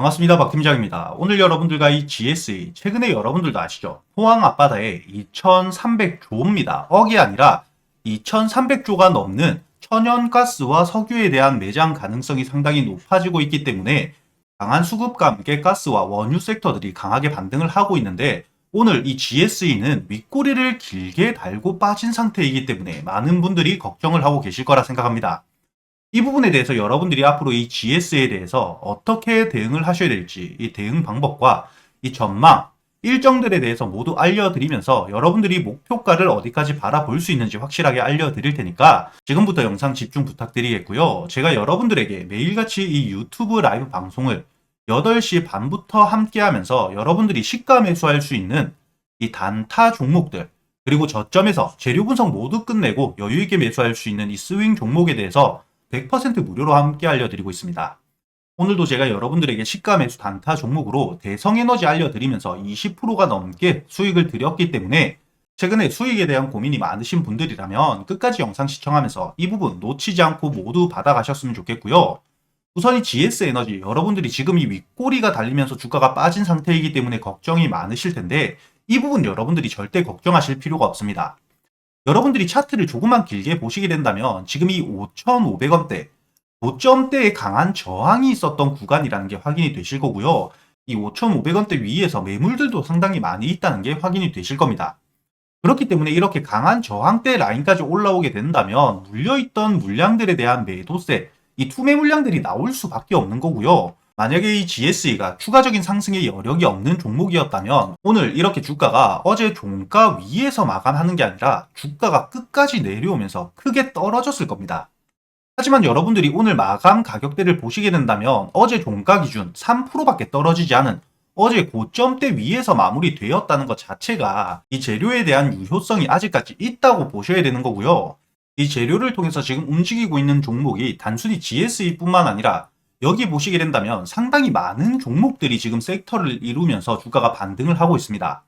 반갑습니다. 박 팀장입니다. 오늘 여러분들과 이 GSE, 최근에 여러분들도 아시죠? 포항 앞바다에 2,300조입니다. 억이 아니라 2,300조가 넘는 천연가스와 석유에 대한 매장 가능성이 상당히 높아지고 있기 때문에 강한 수급과 함께 가스와 원유 섹터들이 강하게 반등을 하고 있는데 오늘 이 GSE는 윗꼬리를 길게 달고 빠진 상태이기 때문에 많은 분들이 걱정을 하고 계실 거라 생각합니다. 이 부분에 대해서 여러분들이 앞으로 이 GS에 대해서 어떻게 대응을 하셔야 될지 이 대응 방법과 이 전망 일정들에 대해서 모두 알려드리면서 여러분들이 목표가를 어디까지 바라볼 수 있는지 확실하게 알려드릴 테니까 지금부터 영상 집중 부탁드리겠고요. 제가 여러분들에게 매일같이 이 유튜브 라이브 방송을 8시 반부터 함께 하면서 여러분들이 시가 매수할 수 있는 이 단타 종목들 그리고 저점에서 재료 분석 모두 끝내고 여유있게 매수할 수 있는 이 스윙 종목에 대해서 100% 무료로 함께 알려드리고 있습니다. 오늘도 제가 여러분들에게 시가 매수 단타 종목으로 대성에너지 알려드리면서 20%가 넘게 수익을 드렸기 때문에 최근에 수익에 대한 고민이 많으신 분들이라면 끝까지 영상 시청하면서 이 부분 놓치지 않고 모두 받아가셨으면 좋겠고요. 우선 이 GS 에너지 여러분들이 지금 이 윗꼬리가 달리면서 주가가 빠진 상태이기 때문에 걱정이 많으실 텐데 이 부분 여러분들이 절대 걱정하실 필요가 없습니다. 여러분들이 차트를 조금만 길게 보시게 된다면 지금 이 5,500원대 고점대에 강한 저항이 있었던 구간이라는 게 확인이 되실 거고요. 이 5,500원대 위에서 매물들도 상당히 많이 있다는 게 확인이 되실 겁니다. 그렇기 때문에 이렇게 강한 저항대 라인까지 올라오게 된다면 물려있던 물량들에 대한 매도세, 이 투매 물량들이 나올 수밖에 없는 거고요. 만약에 이 GSE가 추가적인 상승의 여력이 없는 종목이었다면 오늘 이렇게 주가가 어제 종가 위에서 마감하는 게 아니라 주가가 끝까지 내려오면서 크게 떨어졌을 겁니다. 하지만 여러분들이 오늘 마감 가격대를 보시게 된다면 어제 종가 기준 3%밖에 떨어지지 않은 어제 고점대 위에서 마무리되었다는 것 자체가 이 재료에 대한 유효성이 아직까지 있다고 보셔야 되는 거고요. 이 재료를 통해서 지금 움직이고 있는 종목이 단순히 GSE뿐만 아니라 여기 보시게 된다면 상당히 많은 종목들이 지금 섹터를 이루면서 주가가 반등을 하고 있습니다.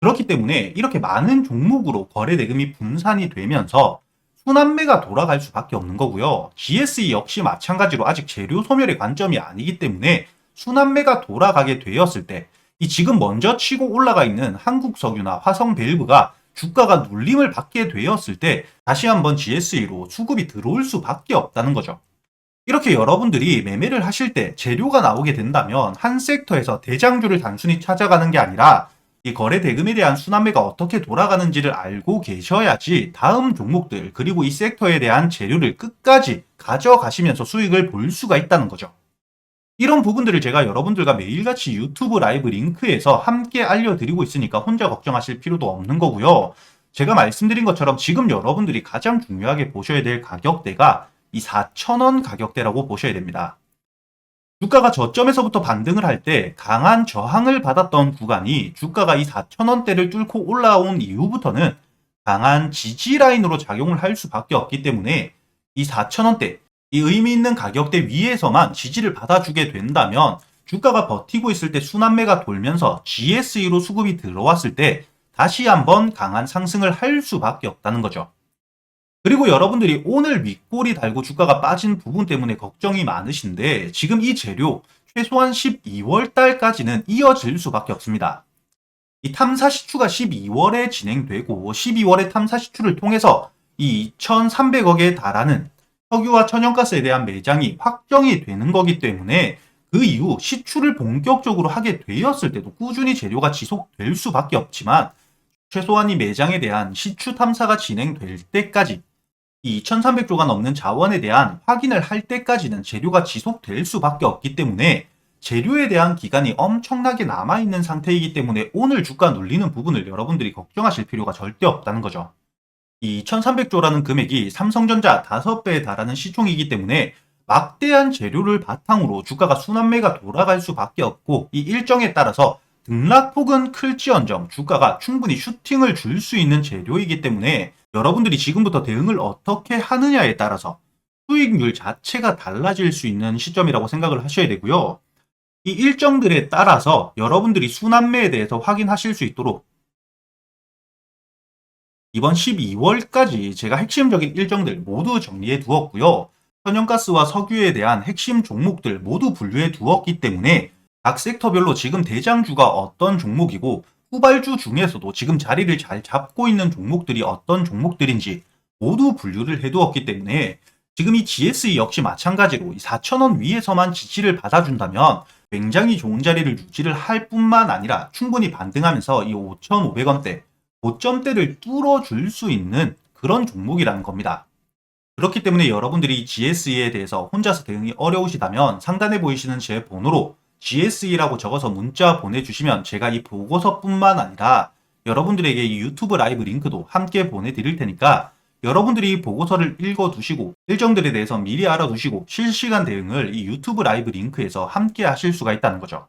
그렇기 때문에 이렇게 많은 종목으로 거래 대금이 분산이 되면서 순환매가 돌아갈 수밖에 없는 거고요. GSE 역시 마찬가지로 아직 재료 소멸의 관점이 아니기 때문에 순환매가 돌아가게 되었을 때 이 지금 먼저 치고 올라가 있는 한국 석유나 화성 밸브가 주가가 눌림을 받게 되었을 때 다시 한번 GSE로 수급이 들어올 수밖에 없다는 거죠. 이렇게 여러분들이 매매를 하실 때 재료가 나오게 된다면 한 섹터에서 대장주를 단순히 찾아가는 게 아니라 이 거래 대금에 대한 순환매가 어떻게 돌아가는지를 알고 계셔야지 다음 종목들 그리고 이 섹터에 대한 재료를 끝까지 가져가시면서 수익을 볼 수가 있다는 거죠. 이런 부분들을 제가 여러분들과 매일같이 유튜브 라이브 링크에서 함께 알려드리고 있으니까 혼자 걱정하실 필요도 없는 거고요. 제가 말씀드린 것처럼 지금 여러분들이 가장 중요하게 보셔야 될 가격대가 이 4,000원 가격대라고 보셔야 됩니다. 주가가 저점에서부터 반등을 할 때 강한 저항을 받았던 구간이 주가가 이 4,000원대를 뚫고 올라온 이후부터는 강한 지지 라인으로 작용을 할 수밖에 없기 때문에 이 4,000원대, 이 의미 있는 가격대 위에서만 지지를 받아주게 된다면 주가가 버티고 있을 때 순환매가 돌면서 GSE로 수급이 들어왔을 때 다시 한번 강한 상승을 할 수밖에 없다는 거죠. 그리고 여러분들이 오늘 윗골이 달고 주가가 빠진 부분 때문에 걱정이 많으신데 지금 이 재료 최소한 12월 달까지는 이어질 수밖에 없습니다. 이 탐사 시추가 12월에 진행되고 12월에 탐사 시추를 통해서 이 2,300억에 달하는 석유와 천연가스에 대한 매장이 확정이 되는 거기 때문에 그 이후 시추를 본격적으로 하게 되었을 때도 꾸준히 재료가 지속될 수밖에 없지만 최소한 이 매장에 대한 시추 탐사가 진행될 때까지 이 2,300조가 넘는 자원에 대한 확인을 할 때까지는 재료가 지속될 수밖에 없기 때문에 재료에 대한 기간이 엄청나게 남아있는 상태이기 때문에 오늘 주가 눌리는 부분을 여러분들이 걱정하실 필요가 절대 없다는 거죠. 이 2,300조라는 금액이 삼성전자 5배에 달하는 시총이기 때문에 막대한 재료를 바탕으로 주가가 순환매가 돌아갈 수밖에 없고 이 일정에 따라서 등락폭은 클지언정 주가가 충분히 슈팅을 줄 수 있는 재료이기 때문에 여러분들이 지금부터 대응을 어떻게 하느냐에 따라서 수익률 자체가 달라질 수 있는 시점이라고 생각을 하셔야 되고요. 이 일정들에 따라서 여러분들이 순환매에 대해서 확인하실 수 있도록 이번 12월까지 제가 핵심적인 일정들 모두 정리해 두었고요. 천연가스와 석유에 대한 핵심 종목들 모두 분류해 두었기 때문에 각 섹터별로 지금 대장주가 어떤 종목이고 후발주 중에서도 지금 자리를 잘 잡고 있는 종목들이 어떤 종목들인지 모두 분류를 해두었기 때문에 지금 이 GSE 역시 마찬가지로 4,000원 위에서만 지지를 받아준다면 굉장히 좋은 자리를 유지를 할 뿐만 아니라 충분히 반등하면서 이 5,500원대 고점대를 뚫어줄 수 있는 그런 종목이라는 겁니다. 그렇기 때문에 여러분들이 이 GSE에 대해서 혼자서 대응이 어려우시다면 상단에 보이시는 제 번호로 GSE라고 적어서 문자 보내주시면 제가 이 보고서뿐만 아니라 여러분들에게 이 유튜브 라이브 링크도 함께 보내드릴 테니까 여러분들이 보고서를 읽어두시고 일정들에 대해서 미리 알아두시고 실시간 대응을 이 유튜브 라이브 링크에서 함께 하실 수가 있다는 거죠.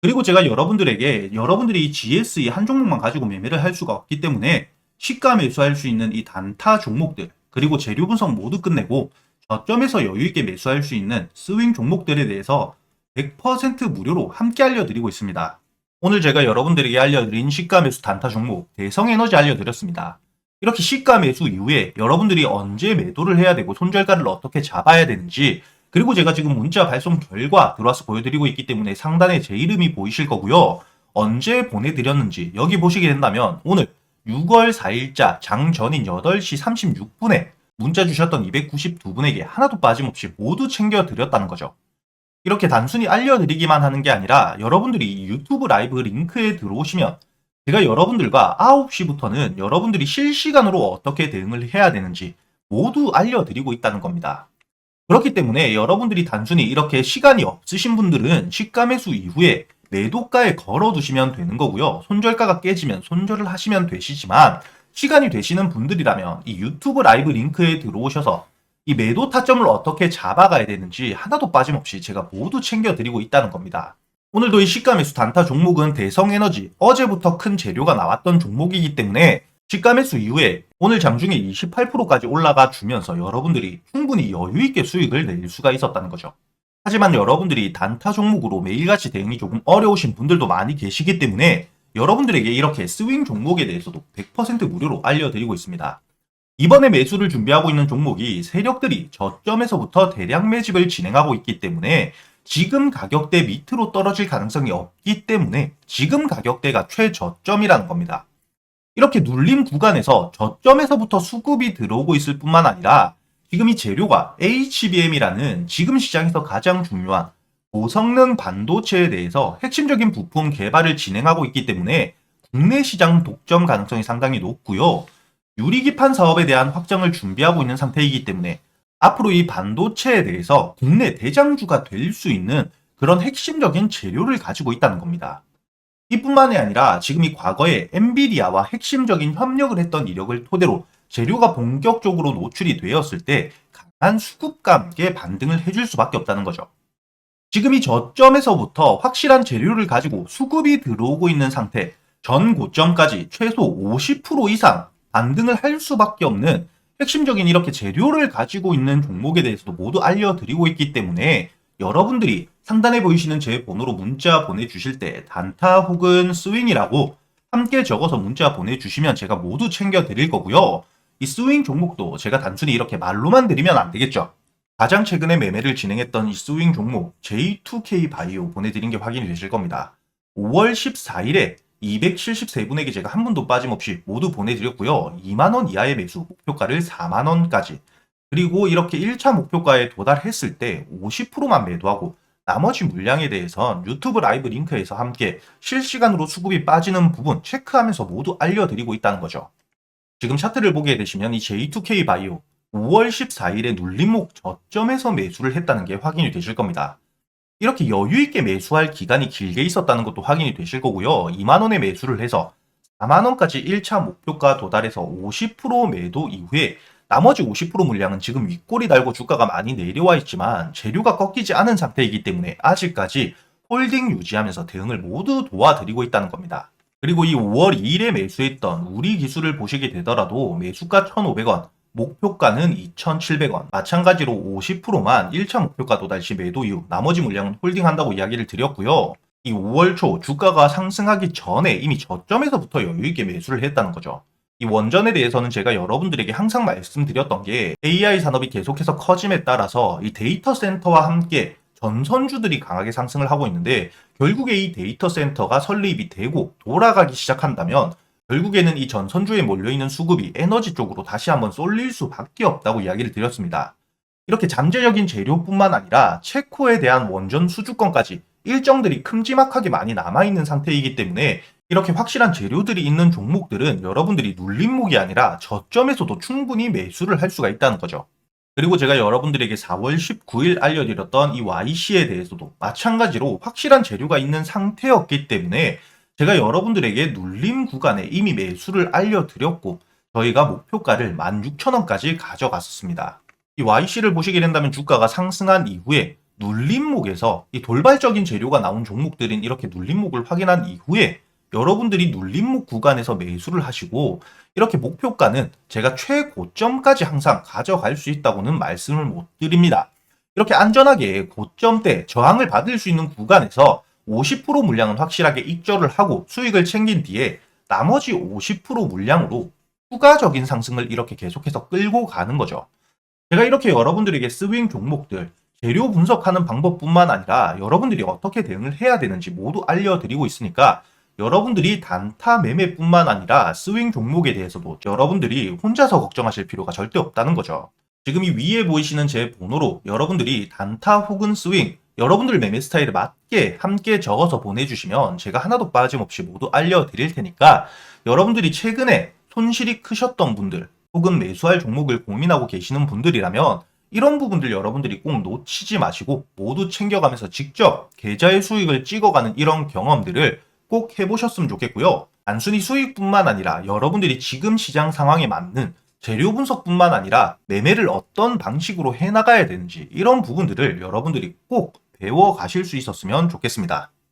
그리고 제가 여러분들에게 여러분들이 이 GSE 한 종목만 가지고 매매를 할 수가 없기 때문에 시가 매수할 수 있는 이 단타 종목들 그리고 재료 분석 모두 끝내고 저점에서 여유 있게 매수할 수 있는 스윙 종목들에 대해서 100% 무료로 함께 알려드리고 있습니다. 오늘 제가 여러분들에게 알려드린 시가 매수 단타 종목 대성에너지 알려드렸습니다. 이렇게 시가 매수 이후에 여러분들이 언제 매도를 해야 되고 손절가를 어떻게 잡아야 되는지 그리고 제가 지금 문자 발송 결과 들어와서 보여드리고 있기 때문에 상단에 제 이름이 보이실 거고요. 언제 보내드렸는지 여기 보시게 된다면 오늘 6월 4일자 장전인 8시 36분에 문자 주셨던 292분에게 하나도 빠짐없이 모두 챙겨드렸다는 거죠. 이렇게 단순히 알려드리기만 하는 게 아니라 여러분들이 유튜브 라이브 링크에 들어오시면 제가 여러분들과 9시부터는 여러분들이 실시간으로 어떻게 대응을 해야 되는지 모두 알려드리고 있다는 겁니다. 그렇기 때문에 여러분들이 단순히 이렇게 시간이 없으신 분들은 시가 매수 이후에 매도가에 걸어두시면 되는 거고요. 손절가가 깨지면 손절을 하시면 되시지만 시간이 되시는 분들이라면 이 유튜브 라이브 링크에 들어오셔서 이 매도 타점을 어떻게 잡아가야 되는지 하나도 빠짐없이 제가 모두 챙겨드리고 있다는 겁니다. 오늘도 이 시가 매수 단타 종목은 대성에너지 어제부터 큰 재료가 나왔던 종목이기 때문에 시가 매수 이후에 오늘 장중에 28%까지 올라가 주면서 여러분들이 충분히 여유 있게 수익을 낼 수가 있었다는 거죠. 하지만 여러분들이 단타 종목으로 매일같이 대응이 조금 어려우신 분들도 많이 계시기 때문에 여러분들에게 이렇게 스윙 종목에 대해서도 100% 무료로 알려드리고 있습니다. 이번에 매수를 준비하고 있는 종목이 세력들이 저점에서부터 대량 매집을 진행하고 있기 때문에 지금 가격대 밑으로 떨어질 가능성이 없기 때문에 지금 가격대가 최저점이라는 겁니다. 이렇게 눌림 구간에서 저점에서부터 수급이 들어오고 있을 뿐만 아니라 지금 이 재료가 HBM이라는 지금 시장에서 가장 중요한 고성능 반도체에 대해서 핵심적인 부품 개발을 진행하고 있기 때문에 국내 시장 독점 가능성이 상당히 높고요. 유리기판 사업에 대한 확정을 준비하고 있는 상태이기 때문에 앞으로 이 반도체에 대해서 국내 대장주가 될 수 있는 그런 핵심적인 재료를 가지고 있다는 겁니다. 이뿐만이 아니라 지금 이 과거에 엔비디아와 핵심적인 협력을 했던 이력을 토대로 재료가 본격적으로 노출이 되었을 때 강한 수급과 함께 반등을 해줄 수밖에 없다는 거죠. 지금 이 저점에서부터 확실한 재료를 가지고 수급이 들어오고 있는 상태, 전 고점까지 최소 50% 이상 반등을 할 수밖에 없는 핵심적인 이렇게 재료를 가지고 있는 종목에 대해서도 모두 알려드리고 있기 때문에 여러분들이 상단에 보이시는 제 번호로 문자 보내주실 때 단타 혹은 스윙이라고 함께 적어서 문자 보내주시면 제가 모두 챙겨드릴 거고요. 이 스윙 종목도 제가 단순히 이렇게 말로만 드리면 안 되겠죠. 가장 최근에 매매를 진행했던 이 스윙 종목 J2K 바이오 보내드린 게 확인이 되실 겁니다. 5월 14일에 273분에게 제가 한 분도 빠짐없이 모두 보내드렸고요. 2만원 이하의 매수 목표가를 4만원까지 그리고 이렇게 1차 목표가에 도달했을 때 50%만 매도하고 나머지 물량에 대해선 유튜브 라이브 링크에서 함께 실시간으로 수급이 빠지는 부분 체크하면서 모두 알려드리고 있다는 거죠. 지금 차트를 보게 되시면 이 J2K 바이오 5월 14일에 눌림목 저점에서 매수를 했다는 게 확인이 되실 겁니다. 이렇게 여유 있게 매수할 기간이 길게 있었다는 것도 확인이 되실 거고요. 2만 원에 매수를 해서 4만 원까지 1차 목표가 도달해서 50% 매도 이후에 나머지 50% 물량은 지금 윗골이 달고 주가가 많이 내려와 있지만 재료가 꺾이지 않은 상태이기 때문에 아직까지 홀딩 유지하면서 대응을 모두 도와드리고 있다는 겁니다. 그리고 이 5월 2일에 매수했던 우리 기술을 보시게 되더라도 매수가 1,500원, 목표가는 2,700원. 마찬가지로 50%만 1차 목표가 도달 시 매도 이후 나머지 물량은 홀딩한다고 이야기를 드렸고요. 이 5월 초 주가가 상승하기 전에 이미 저점에서부터 여유 있게 매수를 했다는 거죠. 이 원전에 대해서는 제가 여러분들에게 항상 말씀드렸던 게 AI 산업이 계속해서 커짐에 따라서 이 데이터 센터와 함께 전선주들이 강하게 상승을 하고 있는데 결국에 이 데이터 센터가 설립이 되고 돌아가기 시작한다면 결국에는 이 전선주에 몰려있는 수급이 에너지 쪽으로 다시 한번 쏠릴 수밖에 없다고 이야기를 드렸습니다. 이렇게 잠재적인 재료뿐만 아니라 체코에 대한 원전 수주권까지 일정들이 큼지막하게 많이 남아있는 상태이기 때문에 이렇게 확실한 재료들이 있는 종목들은 여러분들이 눌림목이 아니라 저점에서도 충분히 매수를 할 수가 있다는 거죠. 그리고 제가 여러분들에게 4월 19일 알려드렸던 이 YC에 대해서도 마찬가지로 확실한 재료가 있는 상태였기 때문에 제가 여러분들에게 눌림 구간에 이미 매수를 알려드렸고 저희가 목표가를 16,000원까지 가져갔었습니다. 이 YC를 보시게 된다면 주가가 상승한 이후에 눌림목에서 이 돌발적인 재료가 나온 종목들인 이렇게 눌림목을 확인한 이후에 여러분들이 눌림목 구간에서 매수를 하시고 이렇게 목표가는 제가 최고점까지 항상 가져갈 수 있다고는 말씀을 못 드립니다. 이렇게 안전하게 고점대 저항을 받을 수 있는 구간에서 50% 물량은 확실하게 익절을 하고 수익을 챙긴 뒤에 나머지 50% 물량으로 추가적인 상승을 이렇게 계속해서 끌고 가는 거죠. 제가 이렇게 여러분들에게 스윙 종목들 재료 분석하는 방법뿐만 아니라 여러분들이 어떻게 대응을 해야 되는지 모두 알려드리고 있으니까 여러분들이 단타 매매뿐만 아니라 스윙 종목에 대해서도 여러분들이 혼자서 걱정하실 필요가 절대 없다는 거죠. 지금 이 위에 보이시는 제 번호로 여러분들이 단타 혹은 스윙 여러분들 매매 스타일에 맞게 함께 적어서 보내주시면 제가 하나도 빠짐없이 모두 알려드릴 테니까 여러분들이 최근에 손실이 크셨던 분들 혹은 매수할 종목을 고민하고 계시는 분들이라면 이런 부분들 여러분들이 꼭 놓치지 마시고 모두 챙겨가면서 직접 계좌의 수익을 찍어가는 이런 경험들을 꼭 해보셨으면 좋겠고요. 단순히 수익뿐만 아니라 여러분들이 지금 시장 상황에 맞는 재료 분석뿐만 아니라 매매를 어떤 방식으로 해나가야 되는지 이런 부분들을 여러분들이 꼭 배워 가실 수 있었으면 좋겠습니다.